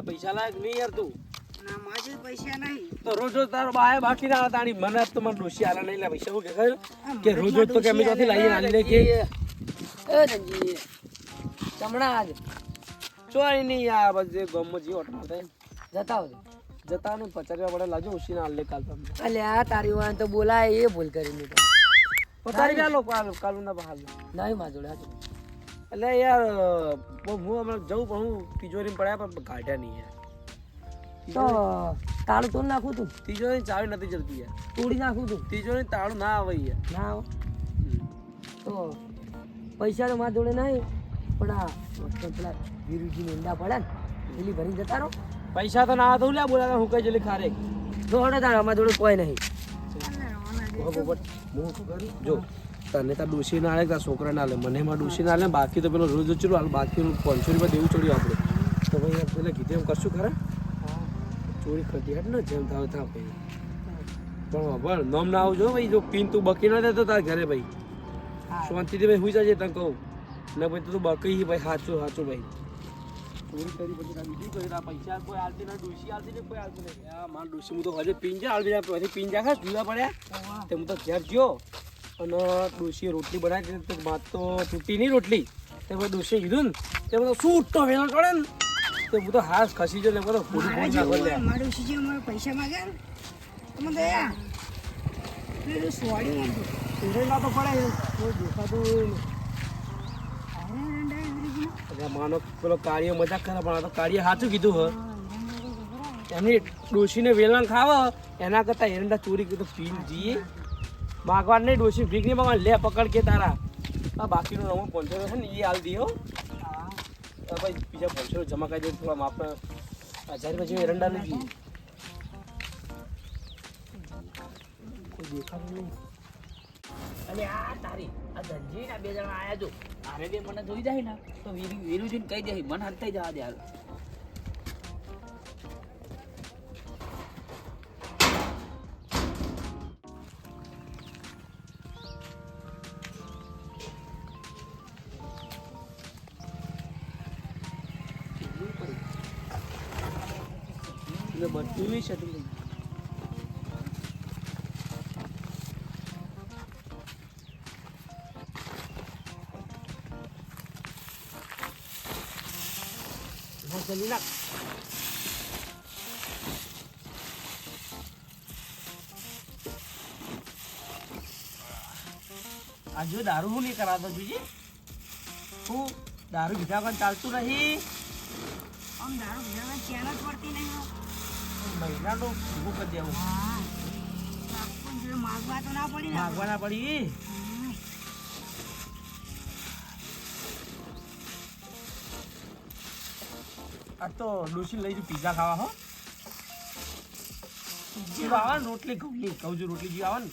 એના પૈસા લાયક નહીં યાર તું. ના માજે પૈસા નહીં. તો રોજ રોજ તારો બાય બાકી ના તાણી મને તો મને ડોશી આલા નહીં લે. પૈસા હું કે કહ્યું કે રોજ રોજ તો કેમ ત્યાંથી લાવીને આલી લે કે એ રંજી ચમણા આજ ચોઈ નહીં આ બધે ગમમાં જી ઓટમાં થાય. જતા આવજો. જતા ને પચાસ પડે. લાજો ઉસી ના આલે કાલ તમને. અલ્યા તારી વાન તો બોલાય એ ભૂલ કરી નહીં તો પતારી લો કાલ કાલુ ના બહાર નહીં માં જોડે હાચું. એટલે યાર હું હમણાં જઉં પણ હું તિજોરી પડ્યા પણ કાઢ્યા નહીં યાર. તો તાળું તોડ નાખું તું? તિજોરી ચાવી નથી જતી યાર. તોડી નાખું તું? તિજોરી તાળું ના આવે યાર. ના આવે તો પૈસા તો મારા જોડે નહીં પણ આ પેલા વીરુજી ઊંડા પડે ને પેલી ભરી જતા રહો. પૈસા તો ના થયું લે બોલા હું કઈ જલી ખારે. જોડે તારા અમારા જોડે કોઈ નહીં. જો તને તાર ડોસી ના આલે તાર છોકરા ના આલે મને માં ડોસી ના આલે બાકી તો પેલો રોજ રોજ ચલો બાકીનું પાંચસો રૂપિયા દેવું ચડ્યું આપણે તો ભાઈ પેલા કીધું એમ કરશું ખરા? ચોરી કરતી હેડ ને જેમ થાવ થાવ ભાઈ. પણ ખબર નોમ ના આવજો ભાઈ. જો પીન તું બકી ના દેતો તાર ઘરે ભાઈ. શાંતિથી ભાઈ હુઈ જજે તને કહું. ને ભાઈ તું બકી ભાઈ. સાચું સાચું ભાઈ. ચોરી કરી પછી બીજું કરી પૈસા કોઈ આલતી ના ડોસી આલતી ને કોઈ આલતી નહીં. માર ડોસી હું તો હજે પીંજા આવતી આલતી પછી પીન જા ખા પીવા પડ્યા. તે હું તો ઘેર ગયો અને ડોશીએ રોટલી બનાવી દીધી તો માત તો તૂટી નહીં રોટલી. તે પછી ડોશીએ કીધું ને તે બધો શું ઉઠતો વેલો કરે ને. તે હું તો હાથ ખસી ગયો ને બધો ફૂડી ફૂડી નાખો મારું શીજી અમારે પૈસા માંગ્યા ને. તમે દયા પેલું સોડી માંગતું તો. પડે. કોઈ દેખાતું માનો પેલો કાર્ય મજાક કરે પણ આ તો કાર્ય સાચું કીધું હ. એમની ડોશીને વેલણ ખાવ એના કરતાં એરંડા ચોરી કીધું પીન જઈએ માગવાન નહીં ડોસી ભીખ નહીં માગવા લે, પકડ કે તારા. આ બાકીનો નવો પંચો છે ને એ હાલ દીધો ભાઈ, બીજા પંચો જમા કરી દે, થોડા માપ હજાર પછી એરંડા લઈ જઈએ કોઈ દેખાતું અલે આ તારી, આ ધનજી ના બે જણા આયા જો. આરે બે મને જોઈ જાય ને, તો વીરુ જોઈને કહી દે મન હટતા જવા દે હાલ એટલે બધું સેટિંગ થઈ ગયું ચલી નાખ. આ જો દારૂ હું નહીં કરાતો જોજે હું દારૂ પીધા પણ ચાલતું નહીં. આમ દારૂ પીવામાં ચેન જ પડતી નહીં. મહિનાનું કરી દેવું માગવા તો ના પડી ને માગવાના પડી? આ તો ડોસી લઈ જુ પીઝા ખાવા હો. જીવ આવે ને રોટલી ઘઉંની કહું છું રોટલી જીવ આવે ને.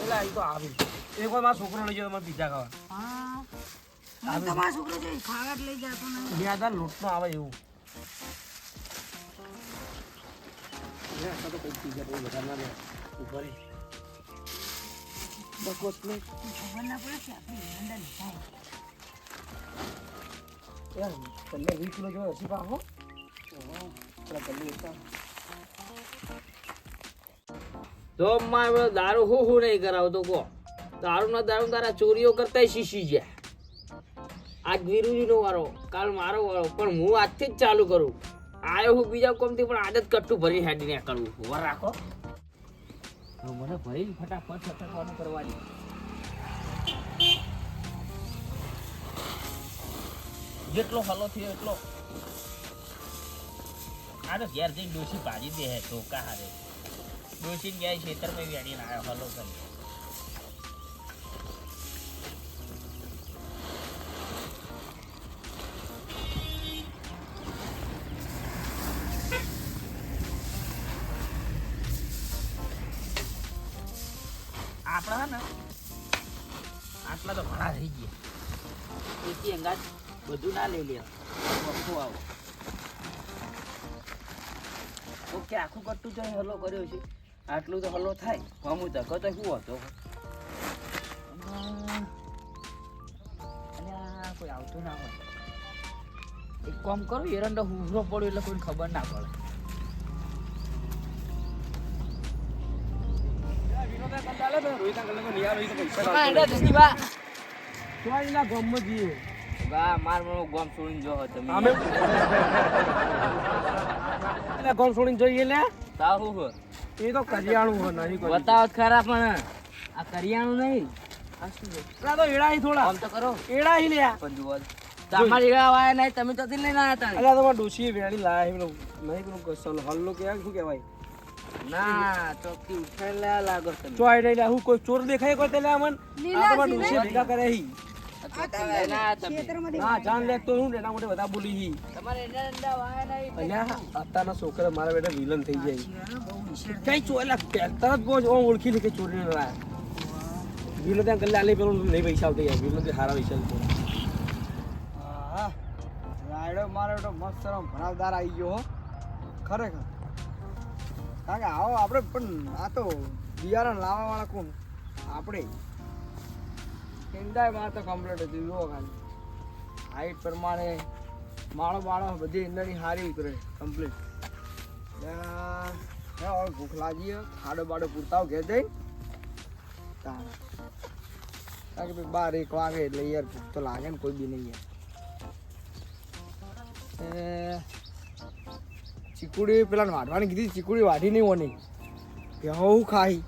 એટલે એ તો આવે. એક વાર મારો છોકરો લઈ જાય તમારે પીઝા ખાવા. હા મને તો મારો છોકરો છે ખાવા લઈ જતો નહીં બે હજાર લોટનો આવે એવું. તમને વીસ કિલો જેવો હસી. તો મારે દારૂ હું હું નહીં કરાવતો કો દારૂ ના દારૂ તારા ચોરીઓ કરતા શીશી ગયા આજ વીરુજીનો વારો, કાલ મારો વારો, પણ હું આજથી જ ચાલુ કરું. આયો હું બીજા કોમથી, પણ આદત કટ્ટું ભરી હેડીને કરવું વર રાખો. મને ભરી ફટાફટ છટકવાનું કરવાની જેટલો હલો થયો એટલો. આ તો ઘેર જઈને ડોસી ભાજી દે હે ટોકા હારે. ડોસીને ગયા ખેતરમાં વેડીને આવ્યો હલો કરી આપણા હે ને આટલા તો ઘણા થઈ ગયા. એથી અંગાજ બધું ના લઈ લે. વસ્તુ આવો. ઓકે આખું કટ્ટું તો હલો કર્યો છે. આટલું તો હલો થાય. હમું તો કતો શું હતો? કોઈ આવતું ના હોય. એક કામ કરો એરંડો હુહરો પડ્યો એટલે કોઈને ખબર ના પડે. તો એડાઈ થોડા કામ તો કરો એડાઈ લ્યા પણ તમારી એડા વાયા નહીં તમે તો લઈને આવ્યા હતા અલ્યા તમારે ડોશી વેળી લાયા નહીં હલ્લો કે શું કહેવાય ના ચોકથી ઉઠાડેલા લાગો તમે. ચોઈ નહીં લ્યા હું કોઈ ચોર દેખાય કોઈ તે લ્યા મન આ તમારે ભેગા કરે હી. છોકરા મારા બેટા વિલન થઈ જાય તરત ઓળખી લે કે ચોરી વિલન ત્યાં કલ્લે આલે પેલું નહીં પૈસા આવતા યાર. વિલો ત્યાં સારા પૈસા રાયડો મારો મસ્ત ભરાવદાર ભણાવદાર આવી ગયો હો. ખરેખર. કારણ કે આવો આપણે પણ આ તો બિયારણ લાવવા વાળા કોણ? આપણે. ઈંડાયમાં તો કમ્પ્લીટ હતી જુઓ ખાલી. હાઈટ પ્રમાણે માળો બાળો બધી ઈંડાની સારી ઉતરે કમ્પ્લીટ હવે ભૂખ લાગી. ખાડો બાડો પૂરતા ઘેર જઈ કારણ કે બાર એક વાગે એટલે યાર ભૂખ તો લાગે ને કોઈ બી નહીં યાર. ચીકુડી પેલા વાઢવાની કીધી, ચીકુડી વાઢી નહીં ઓની કે ખાઈ?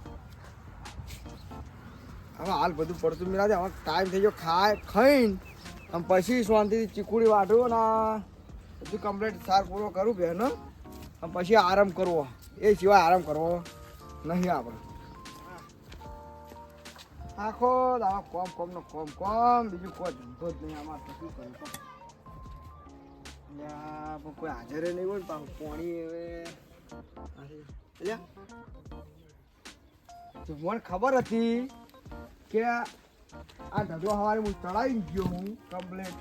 હવે હાલ બધું પડતું મિલા હવે ટાઈમ થઈ ગયો, ખાય, ખાઈને. અને પછી શાંતિથી ચીકુડી વાઢું ને બધું કમ્પ્લીટ સાર પૂરો કરું બેન અને પછી આરામ કરવો. એ સિવાય આરામ કરવો નહીં આપણે. આખો દાવા કોમ કોમ નો કોમ કોમ, બીજું કોઈ ધંધો જ નહીં અમારે શું પણ કોઈ નહીં હોય ને પાછું હવે. મને ખબર હતી કે આ ઢગલો હવારે હું ચડાવી ગયો હું કમ્પ્લેટ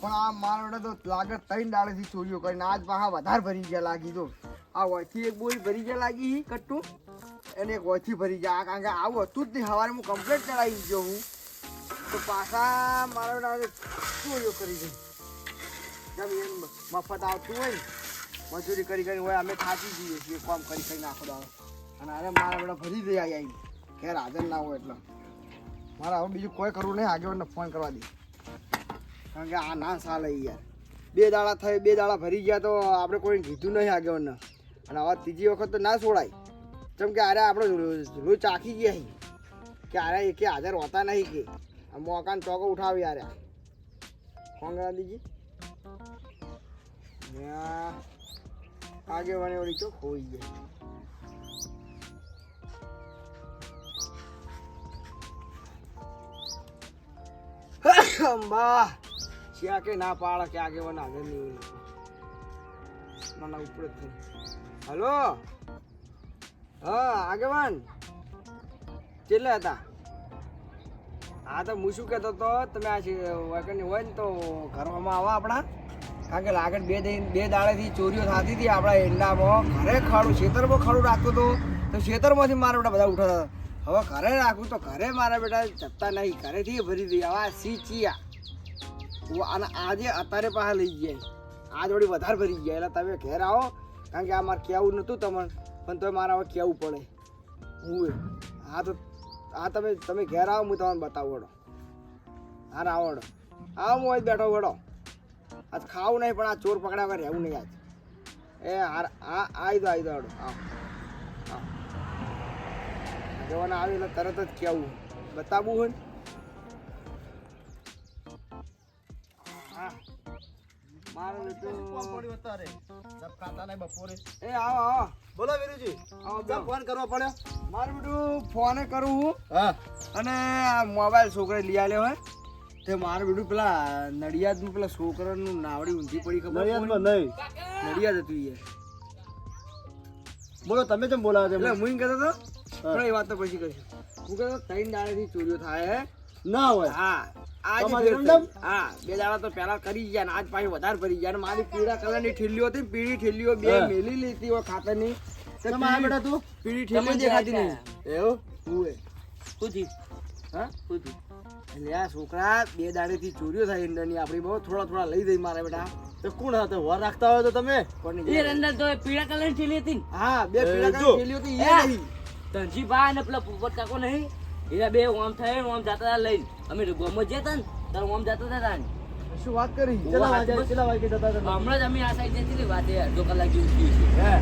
પણ આ મારો તો લાગે ત્રણ દાડેથી ચોરીઓ કરીને આજ પાછા વધારે ભરી ગયા લાગી તો. આ વચ્ચે એક બોરી ભરી ગયા લાગી કટ્ટું. એને એક વયથી ભરી ગયા. કારણ કે આવું હતું જ નહીં. સવારે હું કમ્પ્લેટ ચડાવી ગયો હું. તો પાછા મારો ચોરીઓ કરી ગઈ જેમ એમ મફત આવતું હોય મજૂરી કરી કરી હોય, અમે થાકી જઈએ છીએ, કામ કરી કરી નાખો દાડો અને અરે મારા બધા ભરી દે આવી ઘેર હાજર ના હોય એટલે. મારે હવે બીજું કોઈ કરવું નહીં, આગેવાનને ફોન કરવા દે. કારણ કે આ ના ચાલે યાર. બે દાડા થઈ બે દાડા ભરી ગયા તો આપણે કોઈ કીધું નહીં આગેવાનને. અને હવે ત્રીજી વખત તો ના છોડાય. કેમ કે અરે આપણે રોજ ચાખી ગયા કે અરે એકે હાજર હોતા નહીં કે. મોકાન ચોકો ઉઠાવી યાર ફોન કરવા દીજી ત્યાં આગેવાની વળી તો ખોઈ જાય અંબા. શિયા કે ના પાડે કે આગેવાન આગળ નહીં હોય લોકો. ના ના ઉપર જ હલો? હા, આગેવાન. કેટલા હતા? હા, તો હું શું કહેતો હતો, તમે આ વાગણની હોય ને તો ઘરમાં આવો આપણા. કારણ કે લાગણ બે બે દાડેથી ચોરીઓ થતી હતી આપણા એંડામાં. ઘરે ખાડું, ખેતરમાં ખાડું રાખતો હતો. તો ખેતરમાંથી મારા બેટા બધા ઉઠાતા. હવે ઘરે રાખું તો ઘરે મારા બેટા જતા નહીં. ઘરેથી ભરી દઈએ હવે સી ચિયા અને આજે અત્યારે પાછા લઈ ગયા આજ વળી વધારે ભરી ગયા. એટલે તમે ઘેર આવો. કારણ કે આ મારે કહેવું નહોતું તમને પણ તોય મારે હવે કહેવું પડે. હું હા, તો હા તમે તમે ઘેર આવો, હું તમને બતાવું વડો હા ના આવો, હું બેઠો વડો આજ ખાવું નહીં, પણ આ ચોર પકડ્યા વગર રહેવું નહીં આજ. એ, હાર, આ આવી દો આવી દો વડો આવો. જવાના આવે એટલે તરત જ કહેવું. બતાવવું હોય ને? મારો બેટો એ આવો આવો. બોલો વીરુજી આવો ફોન કરવો પડ્યો? મારું બેટું ફોને કરું હું. હા. અને આ મોબાઈલ છોકરે લઈ આવ્યો હોય તે મારું બેટું પેલા નડિયાદનું પેલા છોકરાનું નાવડી ઊંધી પડી ખબર નડિયાદમાં? નહીં. નડિયાદ હતું એ. બોલો તમે કેમ બોલાવો એટલે હું કહેતો હતો એ વાત તો પછી કહીશું હું કહેતો ત્રણ દાડેથી ચોરીઓ થાય ના હોય. હા. તમારી. હા બે દાડા તો પહેલા કરી ગયા ને આજ પાછી વધારે ભરી ગયા અને મારી પીળા કલરની ઠીલીઓ હતી પીળી ઠીલીઓ બે મેલી લીધી હોય ખાતરની. તે પીળી- બેટા તું? પીળી ઠેલીઓ દેખાતી નહીં. એવું હું એ. હા? શું એટલે આ છોકરા બે દાડેથી ચોરીઓ થાય ઈંડાની આપણી બહુ થોડા થોડા લઈ દઈ મારા બેટા. તો કોણ હતા વર રાખતા હોય તો તમે? એ અંદર તો પીળા કલરની થેલી હતી હા બે પીળા કલરની થેલીઓ હતી એ. નહીં ધનજી ભાઈ ને પેલા પોપટ કાકો નહીં? એના બે ઓમ થાય ઓમ જતા હતા લઈને. અમે ગોમત જતા ને ત્યારે ઓમ જતા હતા તાન. શું વાત કરી? કેટલા વાગે. કેટલા વાગે જતા હતા હમણાં જ અમે આ સાઈડ જતી હતી વાતે અડધો કલાક જેવું થયું છે. હે?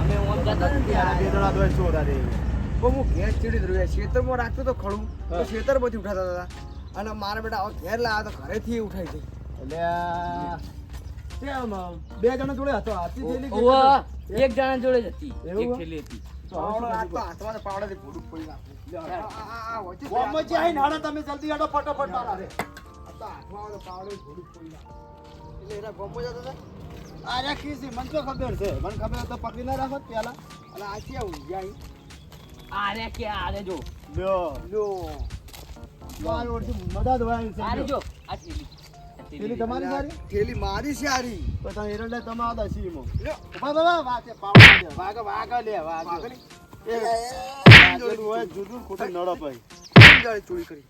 અમે ઓમ જતા હતા બે દડા ચોર આ રે પણ હું ઘેર ચીડી રહ્યો ખેતરમાં રાખતો તો ખડું. તો ખેતર ખેતરમાંથી ઉઠાતા હતા. અને મારા બેટા ઘેર લાવ્યા તો ઘરેથી ઉઠાઈ ગઈ. એટલે બે જણા જોડે હતો. એક જણા જોડે જ હતી. એક થેલી હતી. આ. આ, આ, આ, તમે જલ્દી હાડો ફટાફટ મારા રે. આ હતો? આ મને તો ખબર છે. મને ખબર તો પકડી ના રાખો પેલા. અને આ ક્યાં ઊંઘ્યા અહીં? આરે કે આરે જો. લ્યો. લ્યો. મારી ઓળખી મદદ હોય. જો. આ થેલી આ થેલી થેલી તમારી સારી? થેલી મારી સારી. તો તમે એરંડા તમારા દસી એમાં. લ્યો. બાબા, વાગે, પાવડો વાગે, વાગે લે, વાગે. વાગે એ, હોય, જુદું ખોટું નડો ભાઈ. ચોરી કરી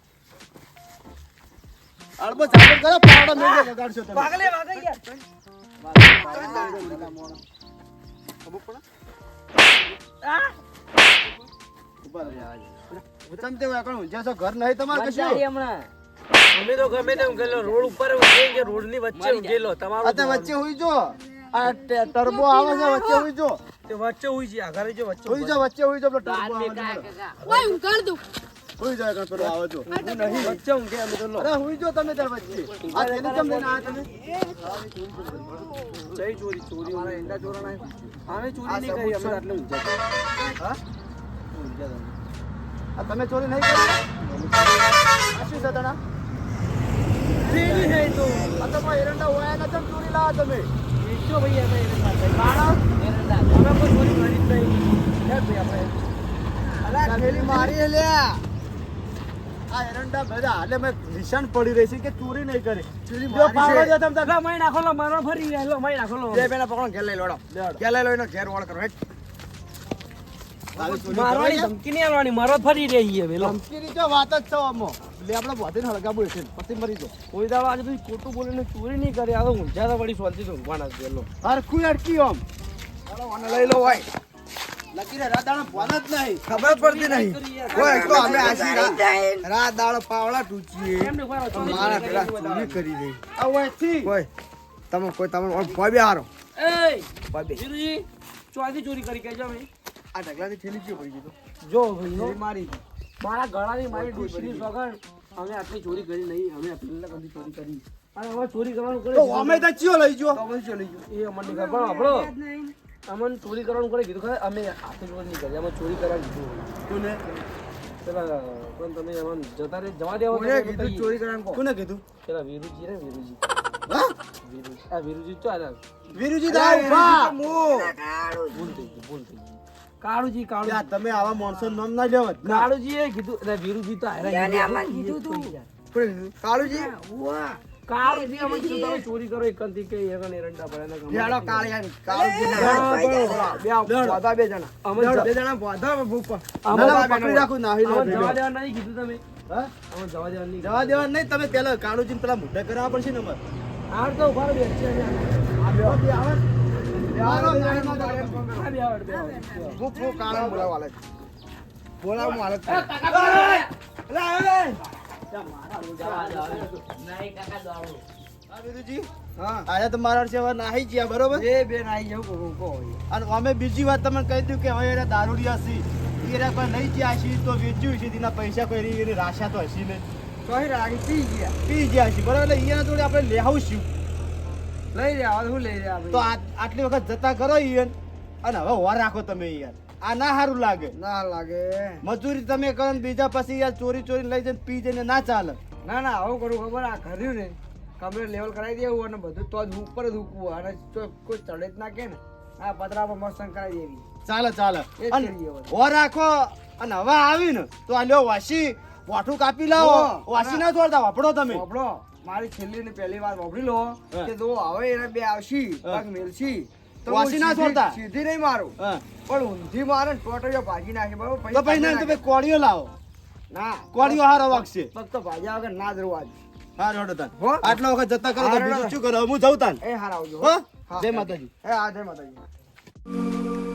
અડબો ઝાકળ કરો, પાવડો મેળજો, લગાડશો તમે. વાગલે વાગે યાર. ખબર પડે ઊભા રહો. ઉત્તમ તે હોય, કોણ ઘર નહીં તમારે કશું? હમણાં. અમે તો ગમે તેમ ગયેલો રોડ ઉપર કે રોડની વચ્ચે મારી ઊંઘેલો આ તમારો અત્યારે વચ્ચે હુઈ જો. આ ટર્બો આવે છે વચ્ચે હુઈ જો. તે વચ્ચે ઉઈ છે આગળ જો વચ્ચે હુઈ જો વચ્ચે હુઈ જો ટર્બો આવે કાકા છે. કાકા હુઈ જાય કાં પેલો આવે જો. વચ્ચે ઊંઘે અમે તો લો અરે હુઈ જો તમે ત્યાં વચ્ચે. આ તેની કેમ લઈને આ તમે? જય ચોરી ચોરી મારા એંડા ચોરાણા છે. અમે ચોરી નહીં કરી અમે એટલે આટલે ઊંઘ્યા હા? ઊંચા તમે. તમે ચોરી નહીં કરી? આ શું છે તણા ચોરી હે તો. આ એરંડા હોય ને કેમ ચોરી લાવો તમે. વેચો ભાઈ અમે એને માણસ એરંડા. અમે કોઈ ચોરી કરી નહીં હે ભાઈ આપણે. અલા થેલી મારી હે આ એરંડા બધા. હાલે મેં નિશાન પડી રહી છે કે ચોરી નહીં કરી. ચોરી જો પાવડો જો તમ નાખો લો મારો ફરી લો માઈ નાખો લો. બે પેલા પકડો ઘેર લઈ લોડો ઘેર લઈ લો એનો ઘેર વળ કરો હેટ મારવાની કરવાની? ધમકી નહીં આવવાની મારો ફરી રહી છે ધમકી ની જો વાત જ છો આમાં. લે આપણે વધીને હળગાવું છે પછી મરી જો કોઈ દાડો આજે પછી ખોટું બોલીને ચોરી નહીં કરે તો ઊંઝા તો વળી શાંતિથી ઊંઘવાના છે વેલો હરખું અટકી આમ. મને લઈ લો ભાઈ. લગી રાત દાડો ફોન જ નહીં. ખબર પડતી નહીં. ઓય તો અમે આશી રાત દાડો પાવડા ટૂચીએ. મારા પેલા કોઈ ચોરી કરી દઈ ઓયથી કોઈ તમે કોઈ તમે ઓય ભોય બે હારો. એ ભોય ચોરી ચોરી કરી કહેજો ભાઈ. આ ઢગલાથી થેલી ગયો પડી ગયો જો ભાઈ મારી મારા ગળાની મારી ડોશીની વગર અમે આટલી ચોરી કરી નહીં અમે આટલી કદી ચોરી કરી. અને હવે ચોરી કરવાનું કરે તો અમે તો ચિયો લઈ જો તો ચિયો લઈ જો એ અમને ખબર પણ આપણો અમને ચોરી કરવાનું કરે કીધું ખરે અમે આટલી ચોરી નહીં કરી અમે ચોરી કરવાનું કીધું કોને? પેલા પણ તમે અમને જતા રે જવા દેવા કોને કીધું? ચોરી કરવાનું કોને કીધું? પેલા વીરુજી રે વીરુજી. હા? વીરુજી આ વીરુજી તો આ વીરુજી દા ઊભા! ભૂલ થઈ ગઈ ભૂલ થઈ ગઈ. કાળુજી કાળુજી. તમે આવા માણસો નામ ના લેવો. કાળુજી એ કીધું એટલે વીરુજી તો હારા કીધું તું? કાળુજી? કાળુજી અમે કીધું ચોરી કરો એક કે એગન એરંડા પડ્યા ને હેડો કાળિયા કાળુજી બે બોધા બે જણા. અમે બે જણા બોધા ભૂખ અમે પકડી રાખું નાહી લો જવા દેવા નહીં કીધું તમે. હા? અમે જવા દેવા નહીં જવા દેવા નહીં તમે પેલા કાળુજીને પેલા મોઢા કરાવવા પડશે ને અમારે. હાર તો ઊભા રહો, આ બે બે આવે. ભૂખ ભૂખ કાળા બોલાવા હાલે છે. હું. નહીં તો નાહી એ બેન આવી બીજી વાત તમને કહી દઉં કે હવે એને દારૂડિયા સી. એને કોઈ લઈ ગયા છીએ તો વેચ્યું છે તેના પૈસા કોઈ એની- રાશા તો હશે નહીં. કહી રાખી પી ગયા. પી ગયા છે બરાબર? એટલે એના જોડે આપણે લેહાવશું લઈ રહ્યા શું લઈ રહ્યા તો આટલી વખત જતા કરો ઈયન. અને હવે વાર રાખો તમે યાર આ ના સારું લાગે. ના લાગે. મજૂરી તમે કરો ને બીજા પછી યાર ચોરી ચોરી લઈ જઈને પી જઈને ના ચાલે. ના ના આવું કરું ખબર? આ કર્યું ને કમ્પ્લેટ લેવલ કરાવી દેવું અને બધું. તો જ ઉપર જ મૂકવું અને કોઈ ચડે જ ના કે ને. આ પતરામાં મસ્ત કરાવી દેવી. ચાલે ચાલે. વાર રાખો. અને હવે આવી ને તો આ લ્યો વાસી વાઠું કાપી લાવો. વાસી ના છોડતા વાપડો તમે. વાપરો. મારી છેલ્લી ને પહેલી વાર વાપરી લો કે જો હવે એને બે આવશી પગ મેલશી. તો વાસી ના છોડતા? સીધી નહીં મારું. પણ ઊંધી મારે ટોટલીઓ ભાગી નાખે બરોબર? તો પછી ના તો કોળીઓ લાવો. ના. કોળીઓ હારો વાગશે. ફક્ત ભાજ્યા વગર ના જ રવા હા રોડો તાન. આટલા વખત જતા કરો તો બીજું શું કરો? હું જઉં તાન. એ હાર આવજો. હો. જય માતાજી. એ હા જય માતાજી.